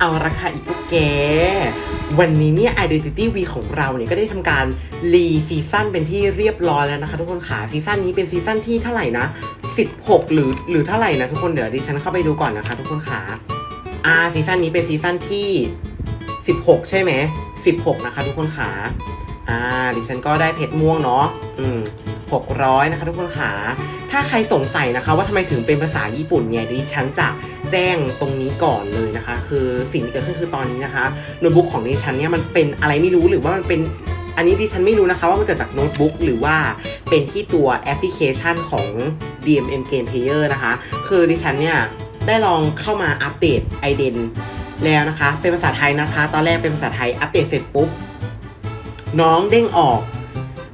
เอาราคาอีกพวกแกวันนี้เนี่ย Identity V ของเราเนี่ย ก็ได้ทำการรีซีซั่นเป็นที่เรียบร้อยแล้วนะคะ ทุกคนขาซีซั่นนี้เป็นซีซั่นที่เท่าไหร่นะ 16 หรือหรือเท่าไหร่นะทุกคนเดี๋ยวดิฉันเข้าไปดูก่อนนะคะ ทุกคนขาอ่าซีซั่นนี้เป็นซีซั่นที่ 16 ใช่ไหม16 นะคะ ทุกคนขาอ่าดิฉันก็ได้เพชรม่วงเนาะอืม600 นะคะ ทุกคนขาถ้าใครสงสัยนะคะ ว่าทำไมถึงเป็นภาษาญี่ปุ่นไงดิฉันจะ แจ้งตรงนี้ก่อนเลยนะคะ คือสิ่งที่เกิดขึ้นคือตอนนี้นะคะโน้ตบุ๊กของดิฉันเนี่ยมันเป็นอะไรไม่รู้หรือว่ามันเป็นอันนี้ดิฉันไม่รู้นะคะว่ามันเกิดจากโน้ตบุ๊กหรือว่าเป็นที่ตัวแอปพลิเคชันของ DMM Game Player นะคะ คือดิฉันเนี่ยได้ลองเข้ามาอัปเดต ident แล้วนะคะ เป็นภาษาไทยนะคะ ตอนแรกเป็นภาษาไทยอัปเดตเสร็จปุ๊บ น้องเด้งออก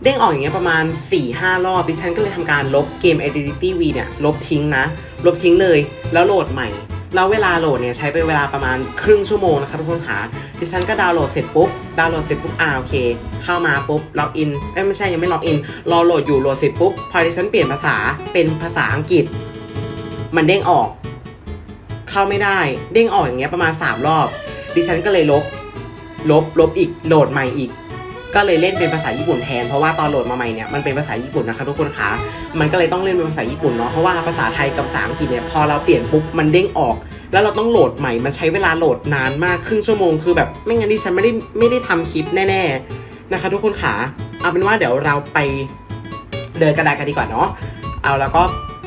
เด้งออกอย่างเงี้ยประมาณ 4-5 รอบ ดิฉันก็เลยทำการลบเกม Identity V เนี่ย ลบทิ้งนะ ลบทิ้งเลยแล้วโหลดใหม่แล้วเวลาโหลดเนี่ยใช้ไปเวลาประมาณครึ่งชั่วโมงนะคะทุกคนค่ะดิฉันก็ดาวน์โหลดเสร็จปุ๊บ ดาวน์โหลดเสร็จปุ๊บ อ่าโอเค เข้ามาปุ๊บ ล็อกอินเอ้ยไม่ใช่ยังไม่ล็อกอิน รอโหลดอยู่โหลดเสร็จปุ๊บ พอดิฉันเปลี่ยนภาษาเป็นภาษาอังกฤษ มันเด้งออก เข้าไม่ได้ เด้งออกอย่างเงี้ยประมาณ 3 รอบ ดิฉันก็เลยลบ ลบ ลบอีก โหลดใหม่อีก ก็เลยเล่นเป็นภาษาญี่ปุ่นแทนเพราะว่าตอนโหลดมาใหม่เนี่ยมันเป็นภาษาญี่ปุ่นนะคะทุกคนคะมันก็เลยต้องเล่นเป็นภาษาญี่ปุ่นเนาะเพราะว่าภาษาไทยกับภาษาอังกฤษเนี่ยพอเราเปลี่ยนปุ๊บมันเด้งออก แล้วเราต้องโหลดใหม่มันใช้เวลาโหลดนานมากครึ่งชั่วโมงคือแบบไม่งั้นดิฉันไม่ได้ไม่ได้ทำคลิปแน่ๆนะคะ ทุกคนขาเอาเป็นว่าเดี๋ยวเราไปเดินกระดานกันดีกว่าเนาะเอาแล้วก็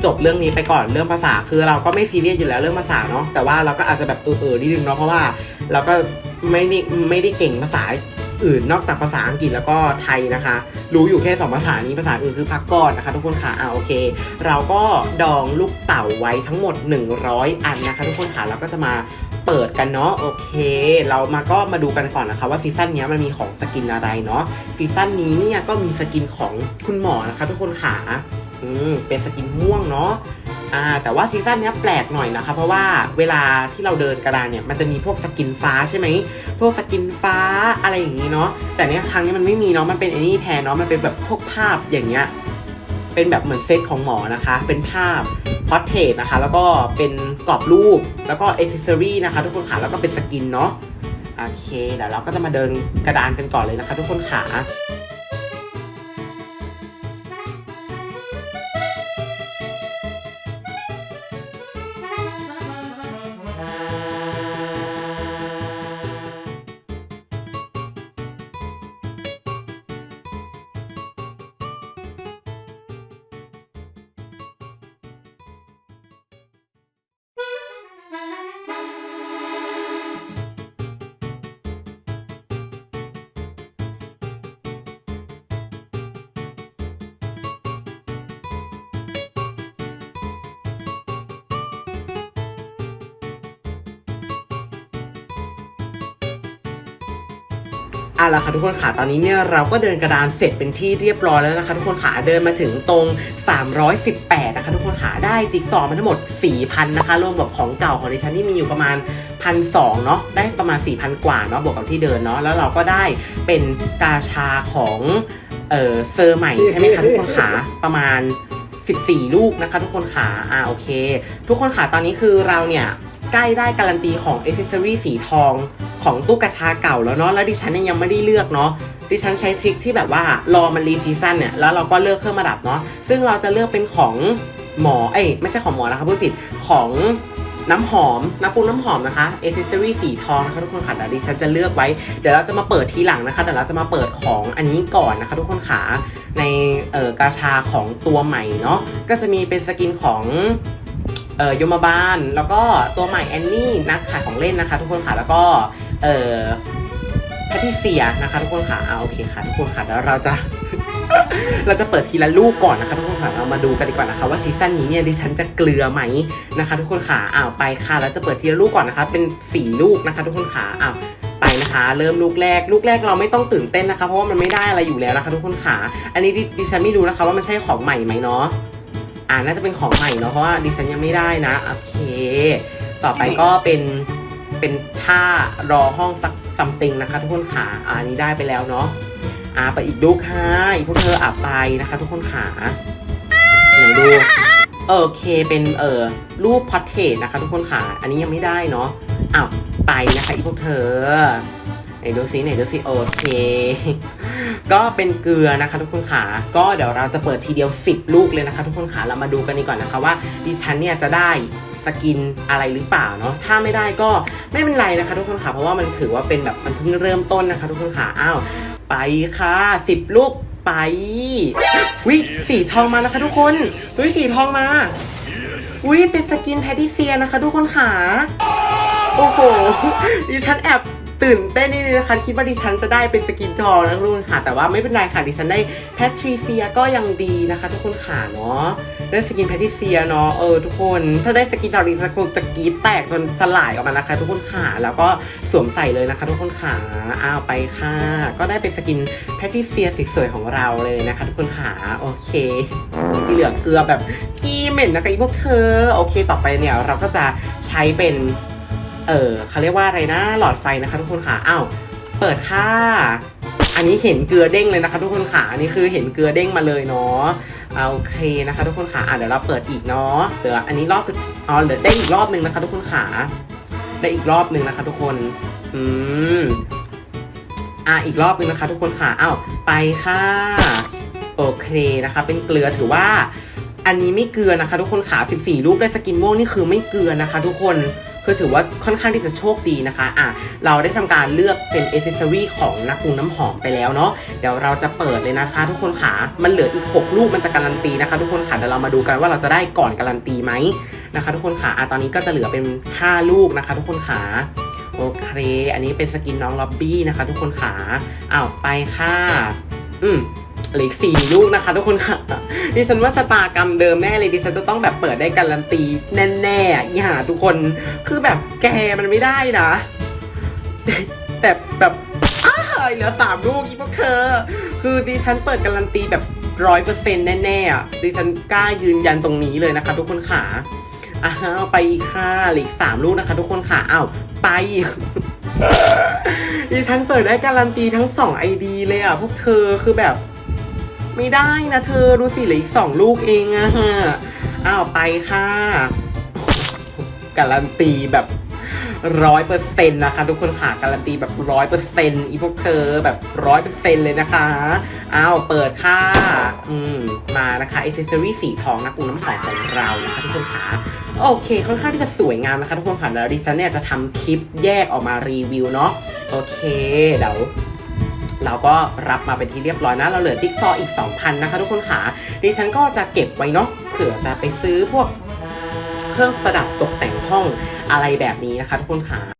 จบเรื่องนี้ไปก่อนเรื่องภาษาคือเราก็ไม่ซีเรียสอยู่แล้วเรื่องภาษาเนาะแต่ว่าเราก็อาจจะแบบเออเออนิดนึงเนาะเพราะว่าเราก็ไม่ได้ไม่ได้เก่งภาษา อื่นนอกจากภาษาอังกฤษแล้วก็ไทยนะคะ รู้อยู่แค่สองภาษานี้ภาษาอื่นคือพักก่อนนะคะ ทุกคนค่ะอ่าโอเค เราก็ดองลูกเต่าไว้ทั้งหมด 100 อันนะคะ ทุกคนค่ะเราก็จะมาเปิดกันเนาะโอเค เรามาก็มาดูกันก่อนนะคะว่าซีซั่นนี้มันมีของสกินอะไรเนาะซีซั่นนี้เนี่ยก็มีสกินของคุณหมอนะคะ ทุกคนค่ะอืมเป็นสกินม่วงเนาะ อ่าแต่ว่าซีซั่นนี้แปลกหน่อยนะคะเพราะว่าเวลาที่เราเดินกระดานเนี่ยมันจะมีพวกสกินฟ้าใช่ไหมพวกสกินฟ้าอะไรอย่างนี้เนาะแต่เนี้ยครั้งนี้มันไม่มีเนาะมันเป็นไอ้นี่แทนเนาะมันเป็นแบบพวกภาพอย่างเงี้ยเป็นแบบเหมือนเซตของหมอนะคะ เป็นภาพพอร์เทรตนะคะ แล้วก็เป็นกรอบรูปแล้วก็เอเซอรี่นะคะ ทุกคนค่ะแล้วก็เป็นสกินเนาะโอเคเดี๋ยวเราก็จะมาเดินกระดานกันก่อนเลยนะคะ ทุกคนค่ะ Ha เอาละค่ะทุกคนค่ะตอนนี้เนี่ยเราก็เดินกระดานเสร็จเป็นที่เรียบร้อยแล้วนะคะ ทุกคนค่ะเดินมาถึงตรง 318 นะคะ ทุกคนค่ะได้จิ๊กซอว์มาทั้งหมด 4,000 นะคะ รวมกับของเก่าของดิฉันที่มีอยู่ประมาณ1,200เนาะได้ประมาณ 4,000 กว่าเนาะบวกกับที่เดินเนาะแล้วเราก็ได้เป็นกาชาของเออเซอร์ใหม่ใช่ไหมคะทุกคนค่ะประมาณ 14 ลูกนะคะ ทุกคนค่ะอ่าโอเค ทุกคนค่ะตอนนี้คือเราเนี่ย ใกล้ได้การันตีของอ c เซอรี่สีทองของตู้กระชาเก่าแล้วเนาะแล้วดิฉันยยังไม่ได้เลือกเนาะดิฉันใช้ทริคที่แบบว่ารอมันรีซีซั่นเนี่ยแล้วเราก็เลือกเครื่องประดับเนาะซึ่งเราจะเลือกเป็นของหมอเอ้ยไม่ใช่ของหมอนะคะพูดผิดของน้ำหอมน้ำปูน้ำหอมนะคะเอเซอรี่สีทองนะคะทุกคนค่ะเดี๋ยวดิฉันจะเลือกไว้ เดี๋ยวเราจะมาเปิดทีหลังนะคะเดี๋ยวเราจะมาเปิดของอันนี้ก่อนนะคะทุกคนค่ะในเอ่อกาชาของตัวใหม่เนาะก็จะมีเป็นสกินของ เอ่อยมบาล แล้วก็ตัวใหม่แอนนี่นักขายของเล่นนะคะ ทุกคนค่ะแล้วก็เอ่อแพทิเซียนะคะทุกคนค่ะเอาโอเคค่ะ ทุกคนค่ะแล้วเราจะ เราจะเปิดทีละลูกก่อนนะคะทุกคนค่ะเรามาดูกันดีกว่านะคะ ว่าซีซั่นนี้เนี่ยดิฉันจะเกลือไหมนะคะ ทุกคนค่ะอ้าวไปค่ะแล้วจะเปิดทีละลูกก่อนนะคะ เป็นสี่ลูกนะคะ ทุกคนค่ะอ้าวไปนะคะ เริ่มลูกแรก ลูกแรกเราไม่ต้องตื่นเต้นนะคะ เพราะว่ามันไม่ได้อะไรอยู่แล้วนะคะ ทุกคนค่ะ อันนี้ดิดิฉันไม่รู้นะคะ ว่ามันใช่ของใหม่ไหมเนาะ อ่าน่าจะเป็นของใหม่เนาะเพราะว่าดิฉันยังไม่ได้นะ โอเค ต่อไปก็เป็นเป็นท่ารอห้องสักซัมติงนะคะทุกคนขาอ่าอันนี้ได้ไปแล้วเนาะอ่าไปอีกดูค่ะอีกพวกเธออะไปนะคะ ทุกคนขาไหนดูโอเคเป็นเอ่อรูปพอร์เทรตนะคะ ทุกคนขาอันนี้ยังไม่ได้เนาะอ้าวไปนะคะอีกพวกเธอ นดูซิไหนดูซิโอเค ก็เป็นเกลือนะคะทุกคนขาก็เดี๋ยวเราจะเปิดทีเดียว 10 ลูกเลยนะคะ ทุกคนขาเรามาดูกันดีก่อนนะคะว่าดิฉันเนี่ยจะได้สกินอะไรหรือเปล่าเนาะถ้าไม่ได้ก็ไม่เป็นไรนะคะ ทุกคนขาเพราะว่ามันถือว่าเป็นแบบมันเพิ่งเริ่มต้นนะคะ ทุกคนขาอ้าวไปค่ะ 10 ลูกไปวิสีทองมานะคะ ทุกคนวิสีทองมาอุ้ยเป็นสกินแพทติเซียนะคะ ทุกคนค่ะโอ้โหดิฉันแอบ ตื่นเต้นนิดนึงนะคะคิดว่าดิฉันจะได้เป็นสกินทองนะทุกคนค่ะ แต่ว่าไม่เป็นไรค่ะดิฉันได้แพทริเซียก็ยังดีนะคะทุกคนค่ะเนาะได้สกินแพทริเซียเนาะเออทุกคนถ้าได้สกินทองดิฉันคงจะกรีดแตกจนสลายออกมานะคะ ทุกคนค่ะแล้วก็สวมใส่เลยนะคะ ทุกคนค่ะอ้าวไปค่ะ ก็ได้เป็นสกินแพทริเซียสวยๆของเราเลยนะคะ ทุกคนค่ะโอเคที่เหลือเกลือแบบกี้เหม็นนะคะอีพวกเธอโอเค ต่อไปเนี่ยเราก็จะใช้เป็น เออเขาเรียกว่าอะไรนะ หลอดไฟนะคะทุกคนค่ะอ้าวเปิดค่ะอันนี้เห็นเกลือเด้งเลยนะคะ ทุกคนค่ะอันนี้คือเห็นเกลือเด้งมาเลยเนาะเอาโอเคนะคะ ทุกคนค่ะอะเดี๋ยวเราเปิดอีกเนาะเหลืออันนี้รอบสุดอ๋อเหลือได้อีกรอบนึงนะคะ ทุกคนค่ะได้อีกรอบนึงนะคะ ทุกคนอืมอะอีกรอบนึงนะคะ ทุกคนค่ะอ้าวไปค่ะโอเคนะคะ เป็นเกลือถือว่า อันนี้ไม่เกลือนะคะ ทุกคนขา 14ลูกได้สกินม่วงนี่คือไม่เกลือนะคะ ทุกคน คือถือว่าค่อนข้างที่จะโชคดีนะคะอะเราได้ทำการเลือกเป็นเอเซสซอรี่ของนักปรุงน้ำหอมไปแล้วเนาะเดี๋ยวเราจะเปิดเลยนะคะ ทุกคนขามันเหลืออีก 6 ลูกมันจะการันตีนะคะ ทุกคนขาเดี๋ยวเรามาดูกันว่าเราจะได้ก่อนการันตีไหมนะคะ ทุกคนขาอะตอนนี้ก็จะเหลือเป็น 5 ลูกนะคะ ทุกคนขาโอเค อันนี้เป็นสกินน้องล็อบบี้นะคะ ทุกคนขาอ้าวไปค่ะ อืม เหลือสี่ลูกนะคะทุกคนค่ะ ดิฉันว่าชะตากรรมเดิมแน่เลยดิฉันจะต้องแบบเปิดได้การันตีแน่ๆอะอีหาทุกคนคือแบบแกมันไม่ได้นะ แต่แบบอาเหลือสามลูกอีพวกเธอ คือดิฉันเปิดการันตีแบบร้อยเปอร์เซ็นต์แน่ๆอ่ดิฉันกล้ายืนยันตรงนี้เลยนะคะ ทุกคนค่ะอ้าวไปอีกค่ะเหลืออีกสามลูกนะคะ ทุกคนค่ะอ้าวไปดิฉันเปิดได้การันตีทั้ง2 ID เลยอะพวกเธอคือแบบ ไม่ได้นะเธอดูสิเหลืออีก2ลูกเองอะอ้าวไปค่ะการันตีแบบร้อยเปอร์เซ็นต์นะคะ ทุกคนค่ะการันตีแบบร้อยเปอร์เซ็นต์อีพวกเธอแบบร้อยเปอร์เซ็นต์เลยนะคะอ้าวเปิดค่ะอืมมานะคะอ c เซสซอรี่สีทองนะปรุงน้ำหอมของเรานะคะทุกคนค่ะโอเคค่อนข้างที่จะสวยงามนะคะทุกคนค่ะแล้วดิฉันเนี่ยจะทำคลิปแยกออกมารีวิวเนาะโอเคเดี๋ยว เราก็รับมาเป็นที่เรียบร้อยนะ เราเหลือจิ๊กซออีก 2,000 นะคะทุกคนขาดิฉันก็จะเก็บไว้เนาะเผื่อจะไปซื้อพวกเครื่องประดับตกแต่งห้องอะไรแบบนี้นะคะทุกคนขา